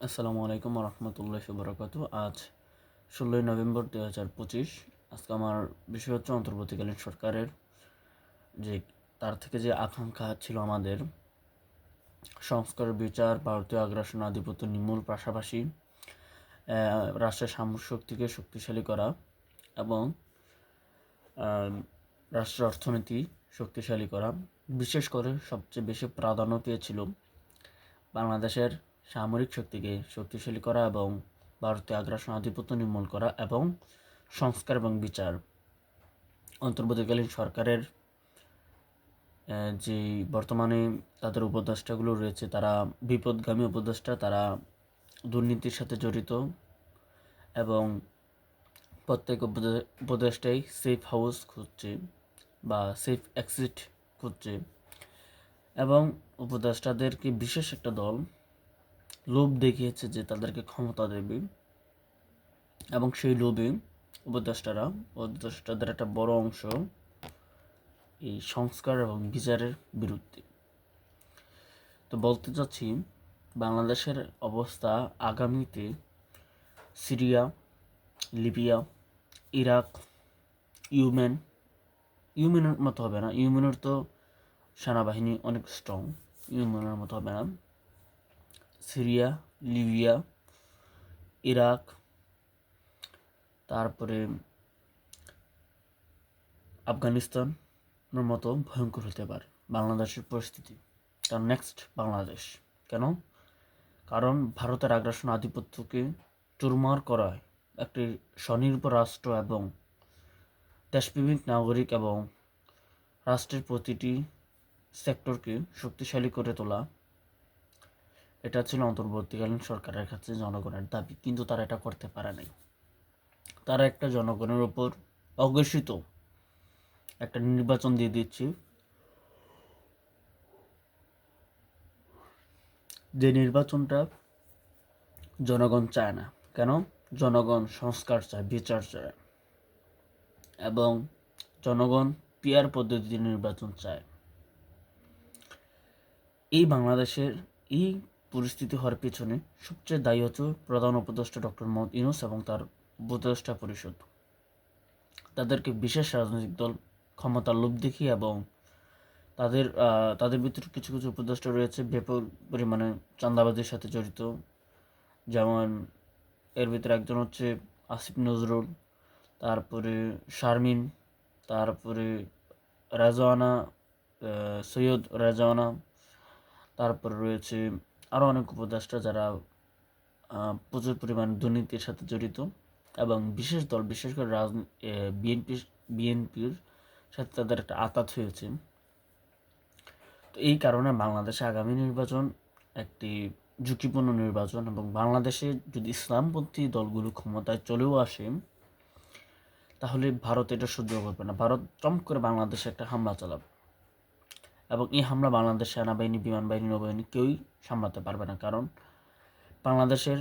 আসসালামু আলাইকুম রহমতুল্লাহ বরকাত আজ ষোলোই নভেম্বর দু হাজার পঁচিশ। আজকে আমার বিষয় হচ্ছে অন্তর্বর্তীকালীন সরকারের যে, তার থেকে যে আকাঙ্ক্ষা ছিল আমাদের, সংস্কার, বিচার, ভারতীয় আগ্রাসন, আধিপত্য নির্মূল, পাশাপাশি রাষ্ট্রের সামরিক শক্তিকে শক্তিশালী করা এবং রাষ্ট্রের অর্থনীতি শক্তিশালী করা। বিশেষ করে সবচেয়ে বেশি প্রাধান্য পেয়েছিল বাংলাদেশের সামরিক শক্তিকে শক্তিশালী করা এবং ভারতীয় আগ্রাসন আধিপত্য নির্মূল করা এবং সংস্কার এবং বিচার। অন্তর্বর্তীকালীন সরকারের যে বর্তমানে তাদের উপদেষ্টাগুলো রয়েছে, তারা বিপদগামী উপদেষ্টা, তারা দুর্নীতির সাথে জড়িত এবং প্রত্যেক উপদে- উপদেষ্টাই সেফ হাউস খুঁজছে বা সেফ এক্সিট খুঁজছে এবং উপদেষ্টাদেরকে বিশেষ একটা দল লোভ দেখিয়েছে যে তাদেরকে ক্ষমতা দেবে। এবং সেই লোভে উপদেষ্টারা, উপদেষ্টাদের একটা বড় অংশ এই সংস্কার এবং বিচারের বিরুদ্ধে। তো বলতে চাচ্ছি, বাংলাদেশের অবস্থা আগামীতে সিরিয়া, লিবিয়া, ইরাক, ইউমেন, ইউমেনের মতো হবে না। ইউমেনের তো সেনাবাহিনী অনেক স্ট্রং ইউমেনের মতো হবে না। সিরিয়া, লিবিয়া, ইরাক, তারপরে আফগানিস্তানের মতো ভয়ঙ্কর হতে পারে বাংলাদেশের পরিস্থিতি। কারণ নেক্সট বাংলাদেশ। কেন? কারণ ভারতের আগ্রাসন আধিপত্যকে চুরমার করায় একটি স্বনির্ভর রাষ্ট্র এবং দেশপ্রেমিক নাগরিক এবং রাষ্ট্রের প্রতিটি সেক্টরকে শক্তিশালী করে তোলা এটা ছিল অন্তর্বর্তীকালীন সরকারের কাছে জনগণের দাবি, কিন্তু তারা এটা করতে পারে নাই। তারা একটা জনগণের ওপর অঘোষিত একটা নির্বাচন দিয়ে দিচ্ছে। যে নির্বাচনটা জনগণ চায় না। কেন? জনগণ সংস্কার চায়, বিচার চায় এবং জনগণ পিয়ার পদ্ধতিতে নির্বাচন চায়। এই বাংলাদেশের এই পরিস্থিতি হওয়ার পেছনে সবচেয়ে দায়ী হচ্ছে প্রধান উপদেষ্টা ডক্টর মোহাম্মদ ইউনুস এবং তার উপদেষ্টা পরিষদ। তাদেরকে বিশেষ রাজনৈতিক দল ক্ষমতার লোভ দেখিয়ে এবং তাদের তাদের ভিতরে কিছু কিছু উপদেষ্টা রয়েছে ব্যাপক পরিমাণে চাঁদাবাজির সাথে জড়িত। যেমন এর ভিতরে একজন হচ্ছে আসিফ নজরুল, তারপরে শারমিন, তারপরে রাজওয়ানা সৈয়দ রাজওয়ানা, তারপরে রয়েছে আরও অনেক উপদেষ্টা যারা প্রচুর পরিমাণ দুর্নীতির সাথে জড়িত এবং বিশেষ দল, বিশেষ করে রাজ বিএনপি, বিএনপির সাথে তাদের একটা আতাত হয়েছে। তো এই কারণে বাংলাদেশে আগামী নির্বাচন একটি ঝুঁকিপূর্ণ নির্বাচন এবং বাংলাদেশে যদি ইসলামপন্থী দলগুলো ক্ষমতায় চলেও আসে, তাহলে ভারত এটা সহ্য করবে না। ভারত চমক করে বাংলাদেশে একটা হামলা চালাবে। এবং এই হামলা বাংলাদেশ সেনাবাহিনী বিমান বাহিনী নৌবাহিনী কেউই সামলাতে পারবে না। কারণ বাংলাদেশের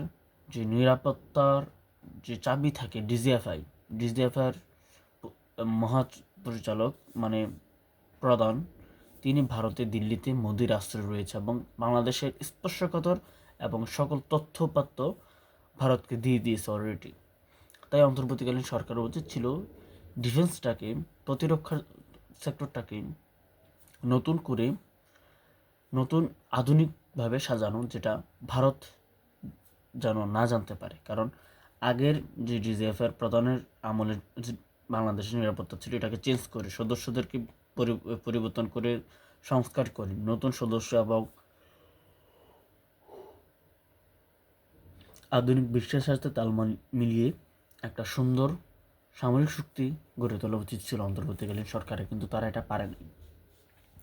যে নিরাপত্তার যে চাবি থাকে ডিজিএফআই, ডিজিএফআইয়ের মহা পরিচালক মানে প্রধান, তিনি ভারতে, দিল্লিতে মোদির আশ্রয় রয়েছে এবং বাংলাদেশের স্পর্শকাতর এবং সকল তথ্যপাত্য ভারতকে দিয়ে দিয়েছে অলরেডি তাই অন্তর্বর্তীকালীন সরকারের উচিত ছিল ডিফেন্সটাকে প্রতিরক্ষা সেক্টরটাকে নতুন করে নতুন আধুনিকভাবে সাজানো যেটা ভারত যেন না জানতে পারে। কারণ আগের যে ডিজিএফের প্রধানের আমলের যে বাংলাদেশের নিরাপত্তা ছিল, এটাকে চেঞ্জ করে সদস্যদেরকে পরি- পরিবর্তন করে সংস্কার করে নতুন সদস্য এবং আধুনিক বিশ্বের সাথে তাল মাল- মিলিয়ে একটা সুন্দর সামরিক শক্তি গড়ে তোলা উচিত ছিল অন্তর্বর্তীকালীন সরকারে, কিন্তু তারা এটা পারেনি।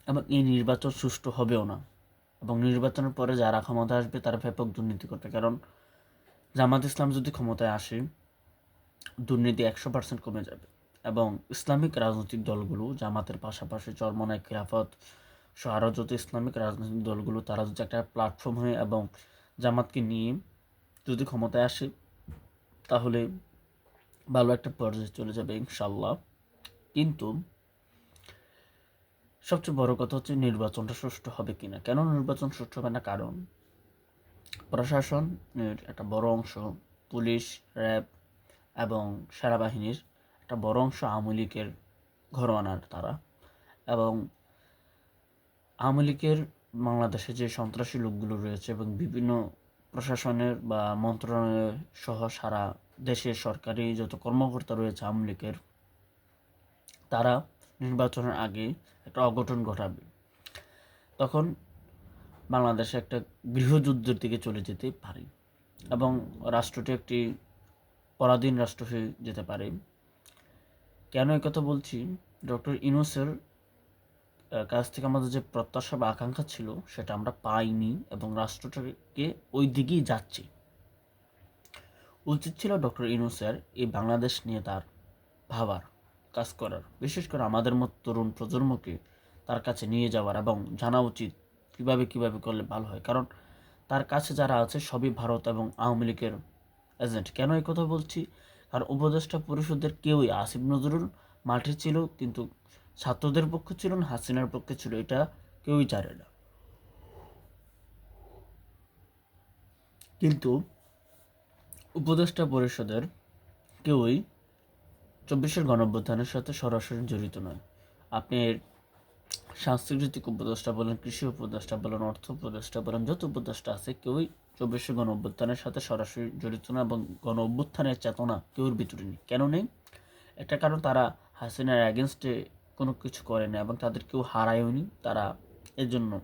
এবং এই নির্বাচন সুষ্ঠু হবেও না। এবং নির্বাচনের পরে যারা ক্ষমতায় আসবে, তারা ব্যাপক দুর্নীতি করবে। কারণ জামাত ইসলাম যদি ক্ষমতায় আসে, দুর্নীতি একশো পার্সেন্ট কমে যাবে। এবং ইসলামিক রাজনৈতিক দলগুলো জামাতের পাশাপাশি চরমনায় খিলাফত সহ আরও যত ইসলামিক রাজনৈতিক দলগুলো, তারা যদি একটা প্ল্যাটফর্ম হয়ে এবং জামাতকে নিয়ে যদি ক্ষমতায় আসে, তাহলে ভালো একটা পর্যায়ে চলে যাবে ইনশাল্লাহ কিন্তু সবচেয়ে বড় কথা হচ্ছে নির্বাচনটা সুষ্ঠু হবে কিনা। কেন নির্বাচন সুষ্ঠু হবে না? কারণ প্রশাসনের একটা বড় অংশ, পুলিশ, র্যাব এবং সেনাবাহিনীর একটা বড় অংশ আওয়ামী লীগের ঘরোয়ানার তারা। এবং আওয়ামী লীগের বাংলাদেশে যে সন্ত্রাসী লোকগুলো রয়েছে এবং বিভিন্ন প্রশাসনের বা মন্ত্রণালয় সহ সারা দেশের সরকারি যত কর্মকর্তা রয়েছে আওয়ামী লীগের, তারা নির্বাচনের আগে একটা অঘটন ঘটাবে। তখন বাংলাদেশে একটা গৃহযুদ্ধের দিকে চলে যেতে পারে এবং রাষ্ট্রটি একটি পরাধীন রাষ্ট্র হয়ে যেতে পারে। কেন কথা বলছি? ডক্টর ইনোসের কাছ থেকে আমাদের যে প্রত্যাশা বা আকাঙ্ক্ষা ছিল সেটা আমরা পাইনি এবং রাষ্ট্রটাকে ওই দিকেই যাচ্ছে। উচিত ছিল ডক্টর ইনুসের এই বাংলাদেশ নিয়ে তার ভাবার। কাজ করার। বিশেষ করে আমাদের মতো তরুণ প্রজন্মকে তার কাছে নিয়ে যাওয়ার এবং জানা উচিত কীভাবে কীভাবে করলে ভালো হয়। কারণ তার কাছে যারা আছে সবই ভারত এবং আওয়ামী লীগের এজেন্ট। কেন এই কথা বলছি? কারণ উপদেষ্টা পরিষদের কেউই, আসিফ নজরুল মাঠে ছিল, কিন্তু ছাত্রদের পক্ষে ছিল না, হাসিনার পক্ষে ছিল, এটা কেউই জানে না। কিন্তু উপদেষ্টা পরিষদের কেউই চব্বিশের গণঅভ্যুত্থানের সাথে সরাসরি জড়িত নয়। আপনি সাংস্কৃতিক উপদেষ্টা বলেন, কৃষি উপদেষ্টা বলেন, অর্থ উপদেষ্টা বলেন, যত উপদেষ্টা আছে, কেউই চব্বিশের গণ অভ্যুত্থানের সাথে সরাসরি জড়িত না এবং গণ অভ্যুত্থানের চেতনা কেউর ভিতরে নেই। কেন নেই? এটা কারণ তারা হাসিনার অ্যাগেনস্টে কোনো কিছু করে না এবং তাদের কেউ হারায়ওনি তারা এর জন্য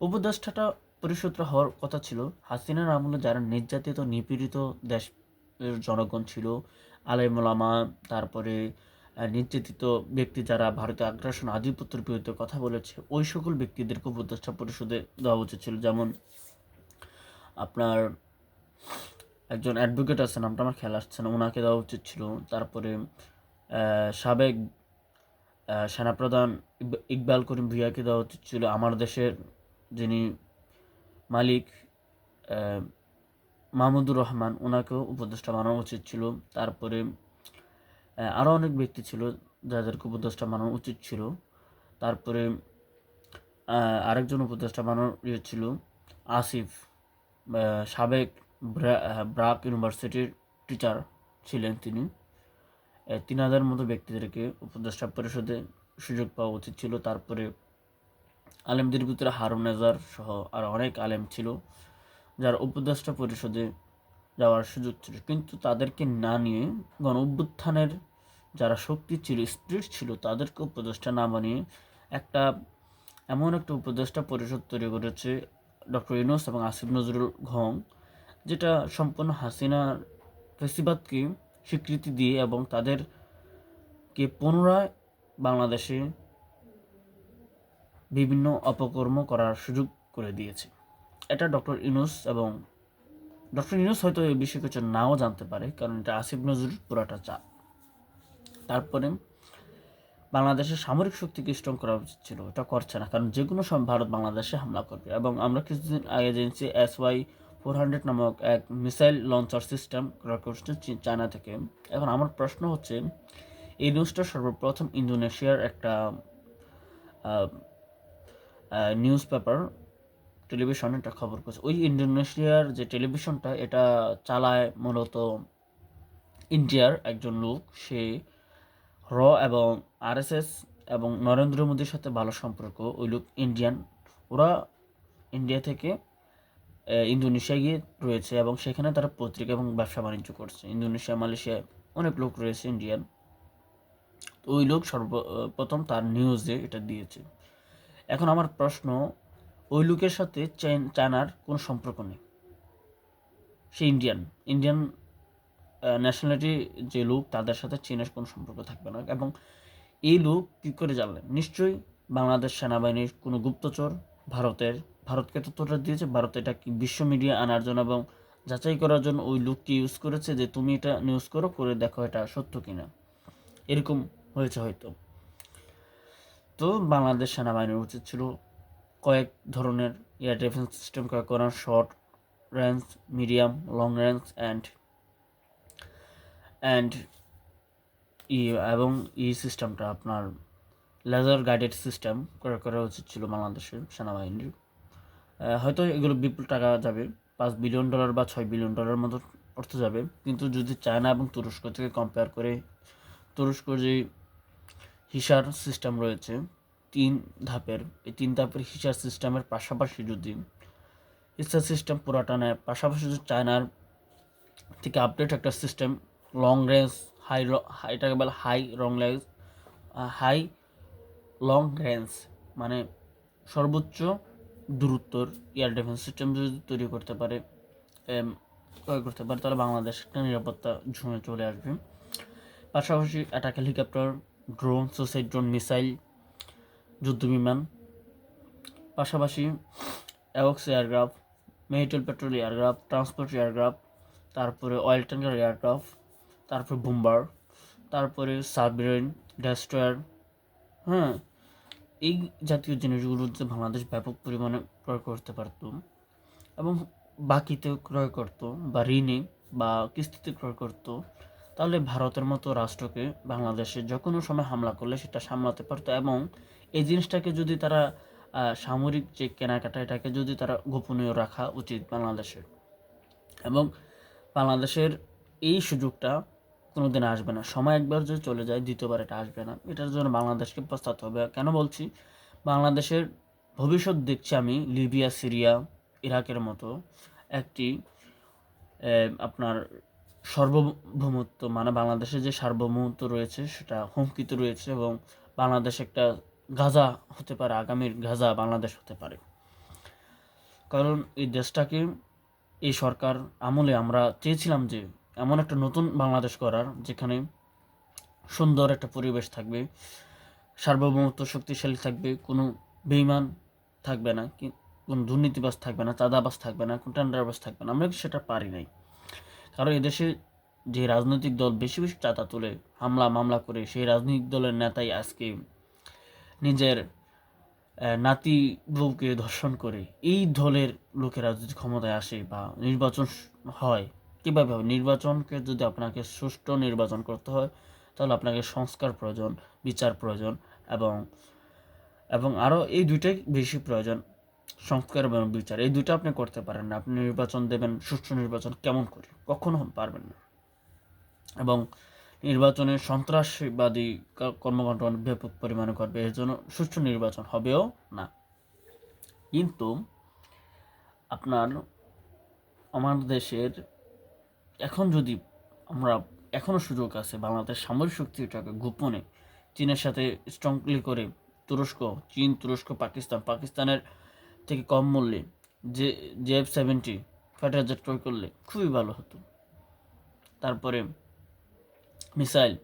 উপদেষ্টাটা পরিশুদ্ধ হওয়ার কথা ছিল। হাসিনার আমলে যারা নির্যাতিত, নিপীড়িত দেশের জনগণ ছিল আলেমুলামা তারপরে নির্যাতিত ব্যক্তি যারা ভারতে আগ্রাসন আধিপত্যের বিরুদ্ধে কথা বলেছে, ওই সকল ব্যক্তিদেরকে উপদেষ্টা পরিষদে দেওয়া উচিত ছিল। যেমন আপনার একজন অ্যাডভোকেট আছে নামটা আমার খেয়াল আসছে না ওনাকে দেওয়া উচিত ছিল। তারপরে সাবেক সেনাপ্রধান ইকবাল করিম ভুইয়াকে দেওয়া উচিত ছিল। আমার দেশের যিনি মালিক মাহমুদুর রহমান ওনাকেও উপদেষ্টা বানানো উচিত ছিল। তারপরে আরও অনেক ব্যক্তি ছিল যাদেরকে উপদেষ্টা বানানো উচিত ছিল। তারপরে আরেকজন উপদেষ্টা বানানো ইয়ে ছিল, আসিফ সাবেক ব্রাক ইউনিভার্সিটির টিচার ছিলেন তিনি। তিন হাজার মতো ব্যক্তিদেরকে উপদেষ্টা পরিষদে সুযোগ পাওয়া উচিত ছিল। তারপরে আলেমদের ভিতরে হারুন সহ আর অনেক আলেম ছিল। যার উপদেষ্টা পরিষদে যাওয়ার সুযোগ ছিল। কিন্তু তাদেরকে না নিয়ে গণ অভ্যুত্থানের যারা শক্তি ছিল স্পিরিট ছিল, তাদেরকে উপদেষ্টা না বানিয়ে একটা এমন একটা উপদেষ্টা পরিষদ তৈরি করেছে ডক্টর ইউনুস এবং আসিফ নজরুল ঘং, যেটা সম্পূর্ণ হাসিনার ফেসিবাদকে স্বীকৃতি দিয়ে এবং তাদেরকে পুনরায় বাংলাদেশে বিভিন্ন অপকর্ম করার সুযোগ করে দিয়েছে। এটা ডক্টর ইউনুস এবং ডক্টর ইউনুস হয়তো এই বিষয়ে কিছু নাও জানতে পারে, কারণ এটা আসিফ নজরুল পুরাটা চাপ। তারপরে বাংলাদেশের সামরিক শক্তিকে স্ট্রং করা উচিত ছিল, এটা করছে না, কারণ যে কোনো সময় ভারত বাংলাদেশে হামলা করবে। এবং আমরা কিছুদিন আগে জেনেছি এস ওয়াই ফোর হান্ড্রেড নামক এক মিসাইল লঞ্চার সিস্টেম করা করছে চায়না থেকে। এখন আমার প্রশ্ন হচ্ছে, এই নিউজটা সর্বপ্রথম ইন্দোনেশিয়ার একটা নিউজ পেপার টেলিভিশন একটা খবর করছে। ওই ইন্দোনেশিয়ার যে টেলিভিশনটা, এটা চালায় মূলত ইন্ডিয়ার একজন লোক। সে র এবং আরএসএস এবং নরেন্দ্র মোদীর সাথে ভালো সম্পর্ক। ওই লোক ইন্ডিয়ান। ওরা ইন্ডিয়া থেকে ইন্দোনেশিয়া গিয়ে রয়েছে এবং সেখানে তারা পত্রিকা এবং ব্যবসা বাণিজ্য করছে। ইন্দোনেশিয়া, মালয়েশিয়া অনেক লোক রয়েছে ইন্ডিয়ান। ওই লোক সর্বপ্রথম তার নিউজে এটা দিয়েছে। এখন আমার প্রশ্ন ওই লোকের সাথে চায়নার কোনো সম্পর্ক নেই। সে ইন্ডিয়ান ইন্ডিয়ান ন্যাশনালিটি যে লোক, তাদের সাথে চীনের কোনো সম্পর্ক থাকবে না এবং এই লোক কী করে জানলেন? নিশ্চয়ই বাংলাদেশ সেনাবাহিনীর কোনো গুপ্তচর ভারতের, ভারতকে তথ্যটা দিয়েছে, ভারত এটা কি বিশ্ব মিডিয়া আনার জন্য এবং যাচাই করার জন্য ওই লোককে ইউজ করেছে যে তুমি এটা নিউজ করো, করে দেখো এটা সত্য কিনা। এরকম হয়েছে হয়তো। তো বাংলাদেশ সেনাবাহিনীর উচিত ছিল কয়েক ধরনের এয়ার ডিফেন্স সিস্টেম করার short range medium long range and and ই এবং ই সিস্টেমটা আপনার লেজার গাইডেড সিস্টেম করা করা উচিত ছিল বাংলাদেশের সেনাবাহিনীর। হয়তো এগুলো বিপুল টাকা যাবে, পাঁচ বিলিয়ন ডলার বা ছয় বিলিয়ন ডলার মতো অর্থ যাবে। কিন্তু যদি চায়না এবং তুরস্ক থেকে কম্পেয়ার করে তুরস্ক যে হিসার সিস্টেম রয়েছে তিন ধাপের, এই তিন ধাপের হিসার সিস্টেমের পাশাপাশি যদি হিসার সিস্টেম পুরাটা নেয়, পাশাপাশি যদি চায়নার থেকে আপডেট একটা সিস্টেম লং রেঞ্জ হাই এটাকে বলে high long range high long range মানে সর্বোচ্চ দূরত্বর এয়ার ডিফেন্স সিস্টেম যদি তৈরি করতে পারে ক্রয় করতে পারে, তাহলে বাংলাদেশ একটা নিরাপত্তা ঝুঁয়ে চলে আসবে। পাশাপাশি attack helicopter drone suicide drone missile যুদ্ধবিমান, পাশাপাশি অ্যাওক্স aircraft maritime patrol aircraft, transport aircraft, তারপরে অয়েল ট্যাঙ্কার এয়ারক্রাফট, তারপরে বুম্বার, তারপরে সাবমেরিন, ডেস্ট্রয়ার হ্যাঁ এই জাতীয় জিনিসগুলো যে বাংলাদেশ ব্যাপক পরিমাণে ক্রয় করতে পারত এবং বাকিতে ক্রয় করত বা ঋণে বা কিস্তিতে ক্রয় করত। তাহলে ভারতের মতো রাষ্ট্রকে বাংলাদেশে যে কোনো সময় হামলা করলে সেটা সামলাতে পারতো এবং এই জিনিসটাকে যদি তারা সামরিক যে কেনাকাটা এটাকে যদি তারা গোপনীয় রাখা উচিত বাংলাদেশের। এবং বাংলাদেশের এই সুযোগটা কোনো দিন আসবে না। সময় একবার যদি চলে যায়, দ্বিতীয়বার এটা আসবে না। এটার জন্য বাংলাদেশকে পস্তাতে হবে। কেন বলছি? বাংলাদেশের ভবিষ্যৎ দেখছি আমি লিবিয়া, সিরিয়া, ইরাকের মতো একটি আপনার সার্বভৌমত্ব মানে বাংলাদেশে যে সার্বভৌমত্ব রয়েছে সেটা হুমকিতে রয়েছে এবং বাংলাদেশ একটা গাজা হতে পারে, আগামীর গাজা বাংলাদেশ হতে পারে। কারণ এই দেশটাকে, এই সরকার আমলে আমরা চেয়েছিলাম যে, এমন একটা নতুন বাংলাদেশ করার, যেখানে সুন্দর একটা পরিবেশ থাকবে, সার্বভৌমত্ব শক্তিশালী থাকবে, কোনো বেইমান থাকবে না কোনো দুর্নীতিবাজ থাকবে না চাঁদাবাস থাকবে না কোনো টেন্ডারবাজ থাকবে না, আমরা সেটা পারি নাই। কারণ এদেশে যে রাজনৈতিক দল বেশি বেশি চাঁদা তুলে হামলা মামলা করে, সেই রাজনৈতিক দলের নেতাই আজকে নিজের নাতি বউকে ধর্ষণ করে। এই দলের লোকেরা যদি ক্ষমতায় আসে বা নির্বাচন হয়, কীভাবে হবে? নির্বাচনকে যদি আপনাকে সুষ্ঠু নির্বাচন করতে হয়, তাহলে আপনাকে সংস্কার প্রয়োজন, বিচার প্রয়োজন এবং এবং আরও এই দুইটাই বেশি প্রয়োজন, সংস্কার এবং বিচার। এই দুটো আপনি করতে পারেন না। আপনি নির্বাচন দেবেন, সুষ্ঠু নির্বাচন কেমন করে? কখনো পারবেন না। এবং নির্বাচনে সন্ত্রাসবাদী কর্মকাণ্ড ব্যাপক পরিমাণে করবে এর জন্য সুষ্ঠু নির্বাচন হবেও না। কিন্তু আপনার আমার দেশের এখন যদি আমরা এখনও সুযোগ আছে, বাংলাদেশ সামরিক শক্তিটাকে গোপনে চীনের সাথে স্ট্রংলি করে তুরস্ক, চীন, তুরস্ক, পাকিস্তান, পাকিস্তানের থেকে কম মূল্যে যে, J F seventy fighter jet ক্রয় করলে খুবই ভালো হতো। তারপরে মিসাইল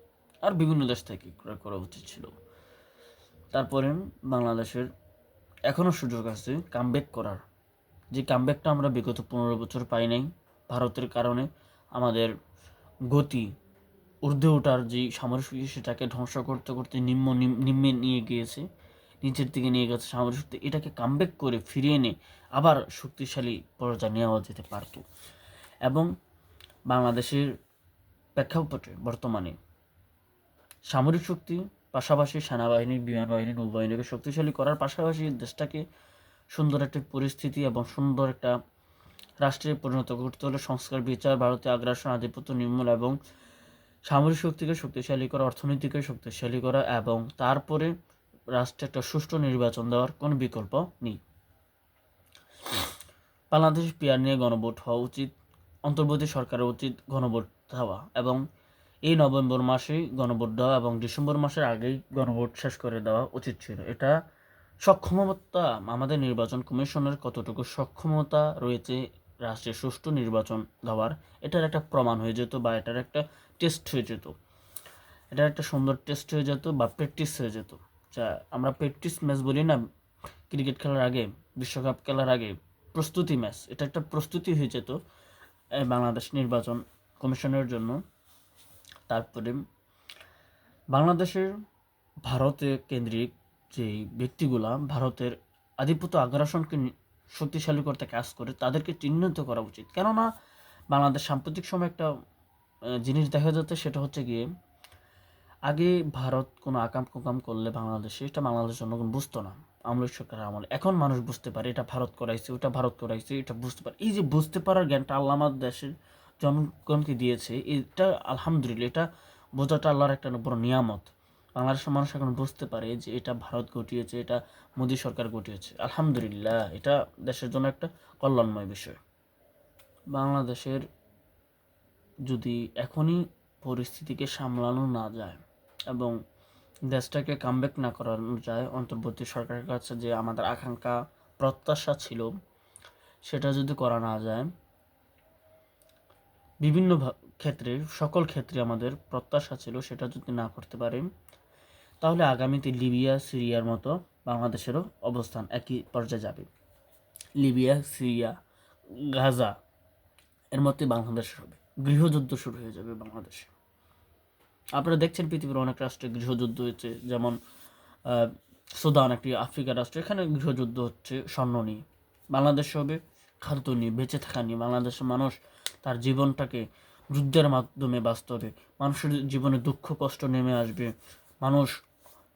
আর বিভিন্ন দেশ থেকে ক্রয় করা উচিত ছিল। তারপরে বাংলাদেশের এখনও সুযোগ আছে কামব্যাক করার। যে কামব্যাকটা আমরা বিগত পনেরো বছর পাই নাই, ভারতের কারণে আমাদের গতি, ঊর্ধ্বে ওঠার যে সামরিক সেটাকে ধ্বংস করতে করতে নিম্ন নিম- নিম্নে নিয়ে গিয়েছে, নিচের দিকে নিয়ে গেছে সামরিক শক্তি, এটাকে কামব্যাক করে ফিরিয়ে এনে আবার শক্তিশালী পর্যায়ে নেওয়া যেতে পারত। এবং বাংলাদেশের প্রেক্ষাপটে বর্তমানে। সামরিক শক্তি, পাশাপাশি সেনাবাহিনী বিমান বাহিনী নৌবাহিনীকে শক্তিশালী করার পাশাপাশি দেশটাকে সুন্দর একটা পরিস্থিতি এবং সুন্দর একটা রাষ্ট্রে পরিণত করতে হলে সংস্কার, বিচার, ভারতে আগ্রাসন, আধিপত্য নির্মূল এবং সামরিক শক্তিকে শক্তিশালী করা, অর্থনীতিকে শক্তিশালী করা এবং তারপরে রাষ্ট্রে একটা সুষ্ঠু নির্বাচন দেওয়ার কোনো বিকল্প নেই। বাংলাদেশ পিয়ার নিয়ে গণভোট হওয়া উচিত, অন্তর্বর্তী সরকারের উচিত গণভোট দেওয়া এবং এই নভেম্বর মাসেই গণভোট দেওয়া এবং ডিসেম্বর মাসের আগেই গণভোট শেষ করে দেওয়া উচিত ছিল। এটা সক্ষমতা আমাদের নির্বাচন কমিশনের কতটুকু সক্ষমতা রয়েছে রাষ্ট্রের সুষ্ঠু নির্বাচন দেওয়ার, এটার একটা প্রমাণ হয়ে যেত বা এটার একটা টেস্ট হয়ে যেত। এটার একটা সুন্দর টেস্ট হয়ে যেত বা প্র্যাকটিস হয়ে যেত। যা আমরা প্র্যাকটিস ম্যাচ বলি না ক্রিকেট খেলার আগে, বিশ্বকাপ খেলার আগে, প্রস্তুতি ম্যাচ এটা একটা প্রস্তুতি হয়ে যেত বাংলাদেশ নির্বাচন কমিশনের জন্য। তারপরে বাংলাদেশের ভারতে কেন্দ্রিক যে ব্যক্তিগুলা ভারতের আধিপত্য আগ্রাসনকে শক্তিশালী করতে কাজ করে, তাদেরকে চিহ্নিত করা উচিত। কেননা বাংলাদেশ সাম্প্রতিক সময় একটা জিনিস দেখা যাচ্ছে, সেটা হচ্ছে গিয়ে আগে ভারত কোনো আকাম কুকাম করলে বাংলাদেশে, এটা বাংলাদেশ জনগণ বুঝতো না। আমল সরকারের আমল। এখন মানুষ বুঝতে পারে, এটা ভারত করাইছে, ওটা ভারত করাইছে, এটা বুঝতে পারে। এই যে বুঝতে পারার জ্ঞানটা আল্লাহ দেশের জনগণকে দিয়েছে, এটা আলহামদুলিল্লাহ, এটা বোঝাটা আল্লাহর একটা বড় নিয়ামত। বাংলাদেশের মানুষ এখন বুঝতে পারে যে এটা ভারত ঘটিয়েছে, এটা মোদী সরকার ঘটিয়েছে। আলহামদুলিল্লাহ, এটা দেশের জন্য একটা কল্যাণময় বিষয়। বাংলাদেশের যদি এখনই পরিস্থিতিকে সামলানো না যায় এবং দেশটাকে কামব্যাক না করানো যায়, অন্তর্বর্তী সরকারের কাছে যে আমাদের আকাঙ্ক্ষা, প্রত্যাশা ছিল, সেটা যদি করা না যায় বিভিন্ন ক্ষেত্রে সকল ক্ষেত্রে আমাদের প্রত্যাশা ছিল সেটা যদি না করতে পারে, তাহলে আগামীতে লিবিয়া, সিরিয়ার মতো বাংলাদেশেরও অবস্থান একই পর্যায়ে যাবে। লিবিয়া, সিরিয়া, গাজা, এর মধ্যে বাংলাদেশের হবে। গৃহযুদ্ধ শুরু হয়ে যাবে বাংলাদেশে। আপনারা দেখছেন পৃথিবীর অনেক রাষ্ট্রে গৃহযুদ্ধ হয়েছে, যেমন সুদান একটি আফ্রিকা রাষ্ট্র, এখানে গৃহযুদ্ধ হচ্ছে স্বর্ণ নিয়ে। বাংলাদেশে হবে খাদ্য নিয়ে, বেঁচে থাকা নিয়ে। বাংলাদেশের মানুষ তার জীবনটাকে যুদ্ধের মাধ্যমে বাস্তবে। মানুষের জীবনে দুঃখ, কষ্ট নেমে আসবে। মানুষ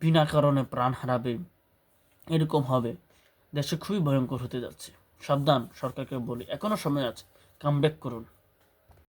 বিনা কারণে প্রাণ হারাবে। এরকম হবে। দেশে খুবই ভয়ঙ্কর হতে যাচ্ছে। সাবধান, সরকারকে বলি। এখনও সময় আছে। কামব্যাক করুন।